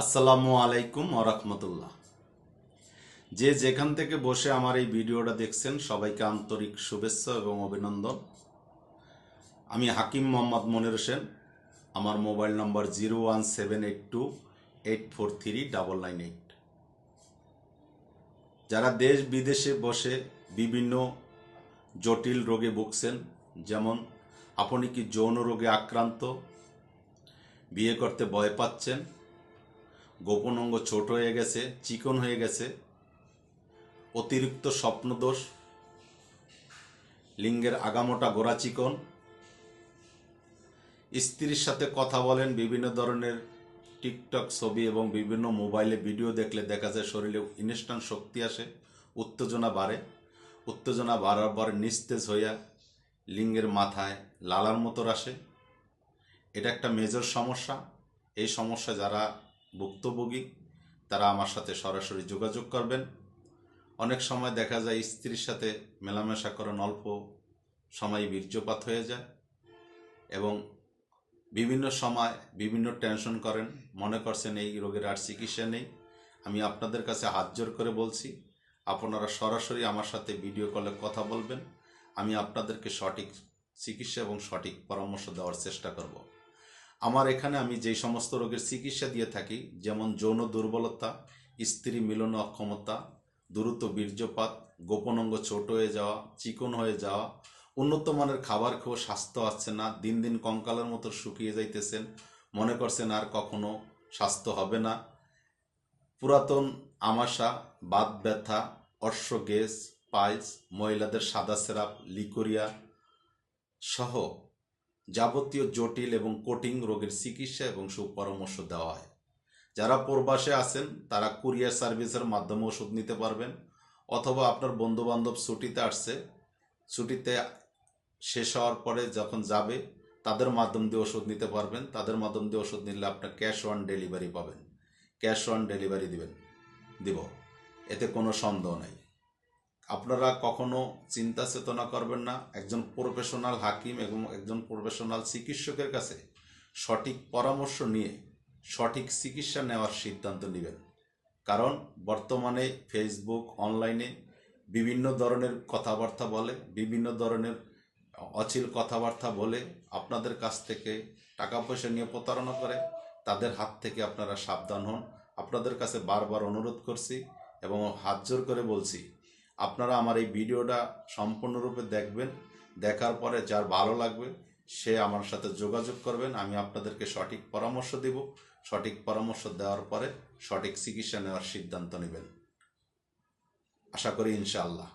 আসসালামু আলাইকুম ওরহমতুল্লাহ যে যেখান থেকে বসে আমার এই ভিডিওটা দেখছেন, সবাইকে আন্তরিক শুভেচ্ছা এবং অভিনন্দন। আমি হাকিম মোহাম্মদ মনির হোসেন। আমার মোবাইল নম্বর zero one seven eight two eight four three double nine eight. যারা দেশ বিদেশে বসে বিভিন্ন জটিল রোগে ভুগছেন, যেমন আপনি কি যৌন রোগে আক্রান্ত, বিয়ে করতে ভয় পাচ্ছেন গোপন অঙ্গ ছোট হয়ে গেছে, চিকন হয়ে গেছে। অতিরিক্ত স্বপ্নদোষ, লিঙ্গের আগামোটা গোড়া চিকন। স্ত্রীর সাথে কথা বলেন, বিভিন্ন ধরনের টিকটক ছবি এবং বিভিন্ন মোবাইলে ভিডিও দেখলে দেখা যায় শরীরে ইনস্ট্যান্ট শক্তি আসে, উত্তেজনা বাড়ে। উত্তেজনা বাড়ার পর নিস্তেজ হইয়া লিঙ্গের মাথায় লালার মতো আসে। এটা একটা মেজর সমস্যা। এই সমস্যা যারা ভুক্তভোগী, তারা আমার সাথে সরাসরি যোগাযোগ করবেন। অনেক সময় দেখা যায় স্ত্রীর সাথে মেলামেশা করেন অল্প সময় বীর্যপাত হয়ে যায় এবং বিভিন্ন সময় বিভিন্ন টেনশন করেন, মনে করছেন এই রোগের আর চিকিৎসা নেই। আমি আপনাদের কাছে হাত জোর করে বলছি, আপনারা সরাসরি আমার সাথে ভিডিও কলে কথা বলবেন। আমি আপনাদেরকে সঠিক চিকিৎসা এবং সঠিক পরামর্শ দেওয়ার চেষ্টা করব। আমার এখানে আমি যেই সমস্ত রোগের চিকিৎসা দিয়ে থাকি, যেমন যৌন দুর্বলতা, স্ত্রী মিলন অক্ষমতা, দ্রুত বীর্যপাত গোপন অঙ্গ ছোট হয়ে যাওয়া, চিকন হয়ে যাওয়া, উন্নত মানের খাবার খেয়েও স্বাস্থ্য আসছে না, দিন দিন কঙ্কালের মতো শুকিয়ে যাইতেছেন, মনে করছেন আর কখনো স্বাস্থ্য হবে না। পুরাতন আমাশা, বাত ব্যথা, অশ্ব গ্যাস, পাইলস, মহিলাদের সাদা সেরাপ, লিকোরিয়া সহ যাবতীয় জটিল এবং কোটিং রোগের চিকিৎসা এবং সুপরামর্শ দেওয়া হয়। যারা প্রবাসে আছেন, তারা কুরিয়ার সার্ভিসের মাধ্যমে ওষুধ নিতে পারবেন অথবা আপনার বন্ধু বান্ধব ছুটিতে আসছে, ছুটিতে শেষ হওয়ার পরে যখন যাবে, তাদের মাধ্যম দিয়ে ওষুধ নিতে পারবেন। তাদের মাধ্যম দিয়ে ওষুধ নিলে আপনার ক্যাশ অন ডেলিভারি পাবেন। ক্যাশ অন ডেলিভারি দিবেন, দিব। এতে কোনো সন্দেহ নেই। আপনারা কখনো চিন্তা চেতনা করবেন না। একজন প্রফেশনাল হাকিম এবং একজন প্রফেশনাল চিকিৎসকের কাছে সঠিক পরামর্শ নিয়ে সঠিক চিকিৎসা নেওয়ার সিদ্ধান্ত নেবেন। কারণ বর্তমানে ফেসবুক অনলাইনে বিভিন্ন ধরনের কথাবার্তা বলে, বিভিন্ন ধরনের অচিল কথাবার্তা বলে আপনাদের কাছ থেকে টাকা পয়সা নিয়ে প্রতারণা করে, তাদের হাত থেকে আপনারা সাবধান হন। আপনাদের কাছে বারবার অনুরোধ করছি এবং হাত জোর করে বলছি আপনারা আমার এই ভিডিওটা সম্পূর্ণরূপে দেখবেন। দেখার পরে যার ভালো লাগবে, সে আমার সাথে যোগাযোগ করবেন। আমি আপনাদেরকে সঠিক পরামর্শ দেব। সঠিক পরামর্শ দেওয়ার পরে সঠিক চিকিৎসা নেওয়ার সিদ্ধান্ত নেবেন। আশা করি ইনশাআল্লাহ।